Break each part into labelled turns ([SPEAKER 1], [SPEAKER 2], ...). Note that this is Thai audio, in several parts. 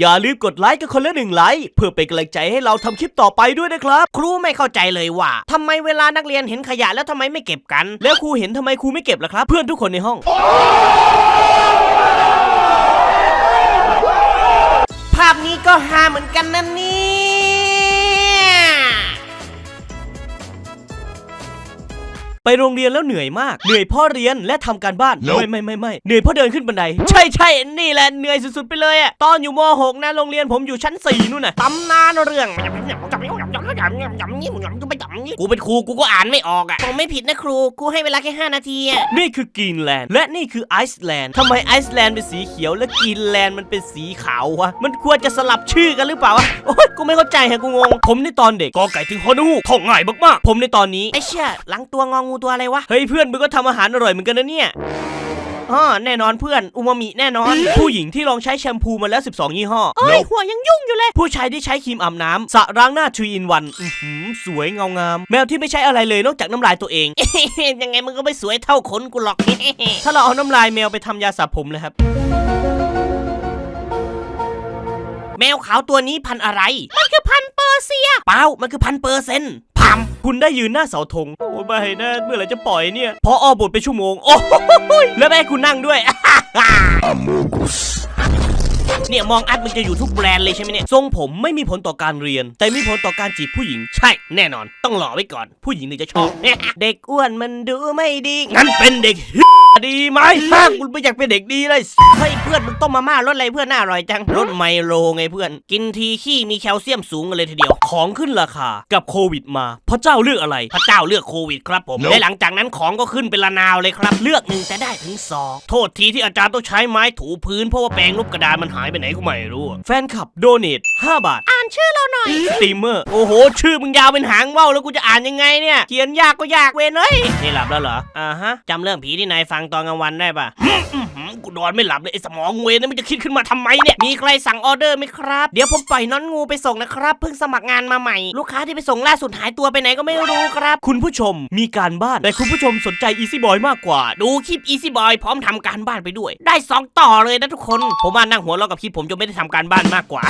[SPEAKER 1] อย่าลืมกดไลค์กันคนละหนึ่งไลค์เพื่อเป็นกำลังใจให้เราทำคลิปต่อไปด้วยนะครับ
[SPEAKER 2] ครูไม่เข้าใจเลยว่าทำไมเวลานักเรียนเห็นขยะแล้วทำไมไม่เก็บกัน
[SPEAKER 1] แล้วครูเห็นทำไมครูไม่เก็บล่ะครับ เพื่อนทุกคนในห้อง โรงเรียนแล้วเหนื่อยมาก เหนื่อยเพ่อเรียนและทำการบ้าน ไม่ไม่ไม่ไม่เหนื่อยเพราะเดินขึ้นบันได ใช่ใช่นี่แหละเหนื่อยสุดๆไปเลยอะตอนอยู่ม .6 นะโรงเรียนผมอยู่ชั้น 4 นู่นน่ะ
[SPEAKER 2] ตำนานเรื่องกูเป็นครูกูก็อ่านไม่ออกอะผมไม่ผิดนะครูกูให้เวลาแค่5นาทีอะ
[SPEAKER 1] นี่คือกรีนแลนด์และนี่คือไอซ์แลนด์ทำไมไอซ์แลนด์เป็นสีเขียวและกรีนแลนด์มันเป็นสีขาววะมันควรจะสลับชื่อกันหรือเปล่าวะโอ๊ยกูไม่เข้าใจฮะกูงงผมในตอนเด็กกอไก่ถึงฮอนูท่องง่ายมากๆผมในตอนนี้
[SPEAKER 2] ไอ้เชี่ยหลังตัวงองูตัวอะไรวะ
[SPEAKER 1] เฮ้ยเพื่อนมึงก็ทำอาหารอร่อยเหมือนกันนะเนี่ย
[SPEAKER 2] อ๋อแน่นอนเพื่อนอูมามิแน่นอน
[SPEAKER 1] ผู้หญิงที่ลองใช้แชมพูมาแล้ว 12 ยี่ห้อ
[SPEAKER 2] เอ้ยหัวยังยุ่งอยู่เลย
[SPEAKER 1] ผู้ชายที่ใช้ครีมอาบน้ำสระล้างหน้า3 in 1อื้อหือสวยเงางาม แมวที่ไม่ใช้อะไรเลยนอกจากน้ำลายตัวเอง
[SPEAKER 2] ยังไงมึงก็ไม่สวยเท่าขนกูหรอก
[SPEAKER 1] ถ้าเราเอาน้ำลายแมวไปทำยาสระผมเลยครับ
[SPEAKER 2] แมวขาวตัวนี้พันธุ์อะไร มันคือพันธุ์เปอร์เซีย เปล่า มันคือพันธุ์เปอร์เซนต์พัม
[SPEAKER 1] คุณได้ยืนหน้าเสาธง โอ้ไม่นะเมื่อไหร่จะปล่อยเนี่ย พอออบทไปชั่วโมง โอ้โหแล้วแม่ให้คุณนั่งด้วย
[SPEAKER 2] เนี่ยมองอัดมึงจะอยู่ทุกแบรนด์เลยใช่ไหมเนี่ย
[SPEAKER 1] ทรงผมไม่มีผลต่อการเรียน แต่มีผลต่อการจีบผู้หญิง
[SPEAKER 2] ใช่แน่นอน ต้องหล่อไว้ก่อน
[SPEAKER 1] ผู้หญิงถึงจะชอบ
[SPEAKER 2] เด็กอ้วนมันดูไม่ดี
[SPEAKER 1] งั้นเป็นเด็กดีไหมถ้าคุณไม่อยากเป็นเด็กดีเลย
[SPEAKER 2] เฮ้ยเพื่อนมึงต้มมาม่ารสอะไรเพื่อนน่าอร่อยจังรสไมโลไงเพื่อน กินทีขี้มีแคลเซียมสูงกันเลยทีเดียว
[SPEAKER 1] ของขึ้นราคากับโควิดมา พระเจ้าเลือกอะไร
[SPEAKER 2] พระเจ้าเลือกโควิดครับผม
[SPEAKER 1] Nope
[SPEAKER 2] และหลังจากนั้นของก็ขึ้นเป็นละนาวเลยครับ เลือกหนึ่งแต่ได้ถึงสองโทษทีที่อาจารย์ต้องใช้ไม้ถูพื้นเพราะว่าแปรงลบกระดานมันหายไปไหนก็ไม่รู้อะ
[SPEAKER 1] แฟนคลับโดเนท5บาท
[SPEAKER 2] อ่านชื่อเราหน่อย
[SPEAKER 1] สตรีมเมอร์
[SPEAKER 2] โอ้โห ชื่อมึงยาวเป็นหางว่าวแล้วกูจะอ่านยังไงเนี่ย เขียนยากก็ยากเว้ยเอ้ยนี่หลับแล้วเหรอ อ่าฮะจำเรื่องผีที่นายฟังตอนกลางวันได้ปะอื้อหือกู นอนไม่หลับเลยไอ้สมองเวนนี่มันจะคิดขึ้นมาทำไมเนี่ย มีใครสั่งออเดอร์ไหมครับ เดี๋ยวผมปล่อยน้อนงูไปส่งนะครับเพิ่งสมัครงานมาใหม่ ลูกค้าที่ไปส่งล่าสุดหายตัวไปไหนก็ไม่รู้ครับ
[SPEAKER 1] คุณผู้ชมมีการบ้าน แต่คุณผู้ชมสนใจอีซี่บอยมากกว่า
[SPEAKER 2] ดูคลิปอีซี่บอยพร้อมทำการบ้านไปด้วย ได้สองต่อเลยนะทุกคน ผมว่านั่งหัวเราะกับคลิปผมจะไม่ได้ทำการบ้านมากกว่า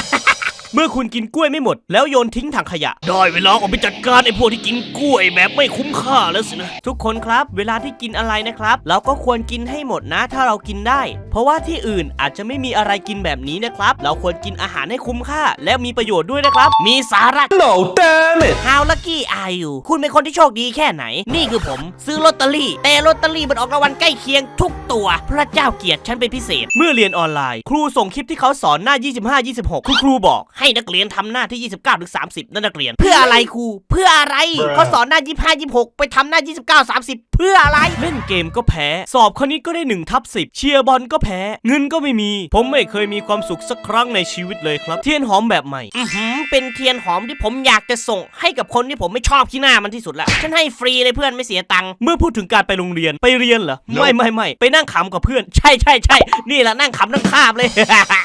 [SPEAKER 1] เมื่อคุณกินกล้วยไม่หมด แล้วโยนทิ้งถังขยะ
[SPEAKER 2] ได้เวลาออกไปจัดการไอ้พวกที่กินกล้วยแบบไม่คุ้มค่าแล้วสินะ
[SPEAKER 1] ทุกคนครับเวลาที่กินอะไรนะครับ เราก็ควรกินให้หมดนะ ถ้าเรากินได้ เพราะว่าที่อื่นอาจจะไม่มีอะไรกินแบบนี้นะครับ เราควรกินอาหารให้คุ้มค่า และมีประโยชน์ด้วยนะครับ
[SPEAKER 2] มีสาระ
[SPEAKER 3] No, damn it!
[SPEAKER 2] How lucky are you คุณเป็นคนที่โชคดีแค่ไหน นี่คือผมซื้อลอตเตอรี่ แต่ลอตเตอรี่มันออกรางวัลใกล้เคียงทุกตัว พระเจ้าเกียรติฉันเป็นพิเศษ
[SPEAKER 1] เมื่อเรียนออนไลน์ ครูส่งคลิปที่เขาสอนหน้า 25 26 คุณครูบอก
[SPEAKER 2] ให้นักเรียนทำหน้าที่ 29ถึง30 นั่นนักเรียน เพื่ออะไรครู เพื่ออะไรก็สอนหน้า 25 26 ไปทำหน้า 29 30 เพื่ออะไร
[SPEAKER 1] เล่นเกมก็แพ้ สอบคณิตก็ได้1ทับ10 เชียร์บอลก็แพ้ เงินก็ไม่มี ผมไม่เคยมีความสุขสักครั้งในชีวิตเลยครับ เทียนหอมแบบใหม่
[SPEAKER 2] อือหือเป็นเทียนหอมที่ผมอยากจะส่ง ให้กับคนที่ผมไม่ชอบที่หน้ามันที่สุดละฉันให้ฟรีเลยเพื่อนไม่เสียตังค์
[SPEAKER 1] เมื่อพูดถึงการไปโรงเรียนไปเรียนเหรอ ไม่ไม่ไม่ไปนั่งขำกับเพื่อน ใช่ใช่ใช่
[SPEAKER 2] นี่แหละนั่งขำนั่งคาบเลย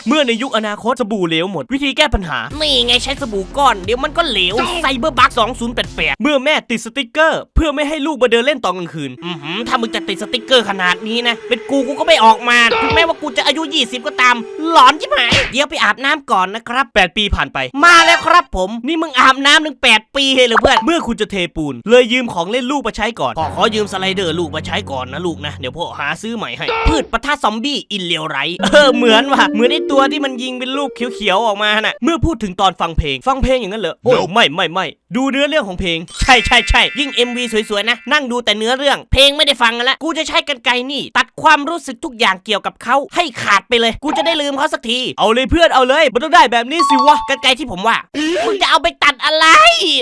[SPEAKER 1] เมื่อในยุคอนาคตสบู่เหลวหมดวิธีแก้ปัญหา
[SPEAKER 2] นี่ไงใช้สบู่ก้อน เดี๋ยวมันก็เหลวไซเบอร์บัค2088
[SPEAKER 1] เมื่อแม่ติดสติกเกอร์ เพื่อไม่ให้ลูกมาเดินเล่นตอนกลางคืน
[SPEAKER 2] อือหือถ้ามึงจะติดสติกเกอร์ขนาดนี้นะ เป็นกูกูก็ไม่ออกมา ถึงแม้ว่ากูจะอายุ 20 ก็ตาม หลอนใช่ไหมเดี๋ยวไปอาบน้ำก่อนนะครับ
[SPEAKER 1] 8 ปีผ่านไป
[SPEAKER 2] มาแล้วครับผม นี่มึงอาบน้ำถึง8ปีเลยเหรอเพื่อน
[SPEAKER 1] เมื่อคุณจะเทปูน เลยยืมของเล่นลูกมาใช้ก่อน
[SPEAKER 2] พ่อขอยืมสไลเดอร์ลูกมาใช้ก่อนนะลูกนะ เดี๋ยวพ่อหาซื้อใหม่ให้ พืชปะทะซอมบี้อินเลวไร
[SPEAKER 1] เออเหมือนว่ะเหมือนไอตัวที่มันยิงเป็นลูกเขียวๆออกมาน่ะเมื่อพูดถึงตอนฟังเพลง ฟังเพลงอย่างนั้นเหรอโอ้ยไม่ไม่ไม่ดูเนื้อเรื่องของเพลง ใช่ใช่ใช่
[SPEAKER 2] ยิ่ง MV สวยๆนะ นั่งดูแต่เนื้อเรื่อง เพลงไม่ได้ฟังกันแล้วกูจะใช้กันไกรนี่ ตัดความรู้สึกทุกอย่างเกี่ยวกับเขาให้ขาดไปเลย กูจะได้ลืมเขาสักที
[SPEAKER 1] เอาเลยเพื่อนเอาเลยมันต้องได้แบบนี้สิวะ
[SPEAKER 2] กันไกรที่ผมว่ามึงจะเอาไปตัดอะไร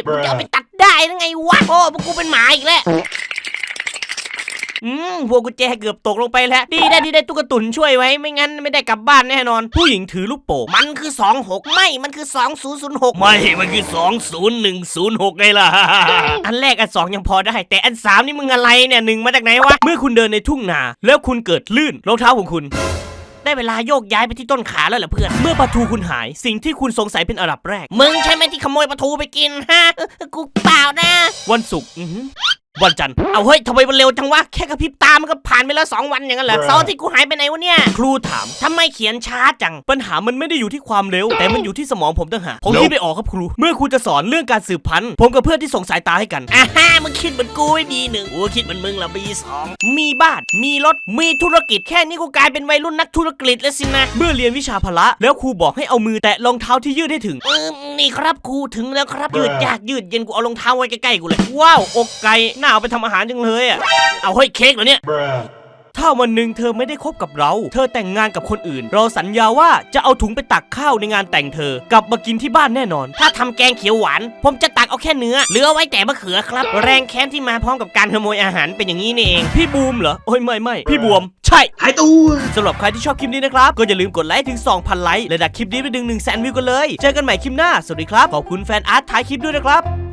[SPEAKER 2] มึงจะเอาไปตัดได้ยังไงวะโอ้พวกกูเป็นหมาอีกแล้ว อืมพวกกุญแจเกือบตกลงไปแล้ว ดีได้ดีได้ตุ๊กตุนช่วยไว้ ไม่งั้นไม่ได้กลับบ้านแน่นอน
[SPEAKER 1] ผู้หญิงถือลูกโป่ง
[SPEAKER 2] มันคือ 26 ไม่ มันคือ 2006
[SPEAKER 1] ไม่ มันคือ 20106ไงล่ะ
[SPEAKER 2] อันแรกอันสองยังพอได้ แต่อันสามนี่มึงอะไรเนี่ยหนึ่งมาจากไหนวะ
[SPEAKER 1] เมื่อคุณเดินในทุ่งนา แล้วคุณเกิดลื่นรองเท้าของคุณ
[SPEAKER 2] ได้เวลาโยกย้ายไปที่ต้นขาแล้วเหรอเพื่อน
[SPEAKER 1] เมื่อปลาทูคุณหาย สิ่งที่คุณสงสัยเป็นอันดับแรก
[SPEAKER 2] มึงใช่ไหมที่ขโมยปลาทูไปกินฮะ กูเปล่านะ
[SPEAKER 1] วันศุกร์อื้อหือ วันจันทร์
[SPEAKER 2] เอาเฮ้ยทำไมมันเร็วจังวะ แค่กระพริบตา มันก็ผ่านไปแล้วสองวันอย่างนั้นเหรอ เสาร์อาที่กูหายไปไหนวะเนี่ย
[SPEAKER 1] ครูถาม
[SPEAKER 2] ทำไมเขียนช้าจัง
[SPEAKER 1] ปัญหามันไม่ได้อยู่ที่ความเร็ว แต่มันอยู่ที่สมองผมต่างหากผมคิดไม่ออกครับครู เมื่อครูจะสอนเรื่องการสืบพันธุ์ ผมกับเพื่อนที่ส่งสายตาให้กัน
[SPEAKER 2] อ่าฮ่ามึงคิดเหมือนกูไม่มีหนึ่งกูคิดเหมือนมึงละมีสองมีบ้าน มีรถ มีธุรกิจ แค่นี้กูกลายเป็นวัยรุ่นนักธุรกิจแล้วสินะ
[SPEAKER 1] เมื่อเรียนวิชาพละ แล้วครูบอกให้เอามือแตะรองเท้าที่ยืดให้ถึง
[SPEAKER 2] เออนี่ครับครูถึงแล้วครับยืดยากยืดเย็นกูเอารองเท้าไว้ใกล้ๆกูเลย
[SPEAKER 1] ว้าวอกไก่น่าเอาไปทำอาหารจังเลยอะ
[SPEAKER 2] เอาเฮ้ยเค้กเหรอเนี่ย
[SPEAKER 1] ถ้าวันหนึ่งเธอไม่ได้คบกับเรา เธอแต่งงานกับคนอื่น เราสัญญาว่าจะเอาถุงไปตักข้าวในงานแต่งเธอ กลับมากินที่บ้านแน่นอน
[SPEAKER 2] ถ้าทำแกงเขียวหวาน ผมจะตักเอาแค่เนื้อ เหลือไว้แต่มะเขือครับ แรงแค้นที่มาพร้อมกับการขโมยอาหารเป็นอย่างนี้นี่เอง
[SPEAKER 1] พี่บูมเหรอ โอ้ยไม่ไม่พี่บวม ใช่
[SPEAKER 3] หายตัว
[SPEAKER 1] สำหรับใครที่ชอบคลิปนี้นะครับ ก็อย่าลืมกดไลค์ถึง 2,000 ไลค์ และดักคลิปนี้ไปดึง1 0 0 0 0 0 วิวกันเลย เจอกันใหม่คลิปหน้า สวัสดีครับ ขอบคุณแฟนอาร์ตท้ายคลิปด้วยนะครับ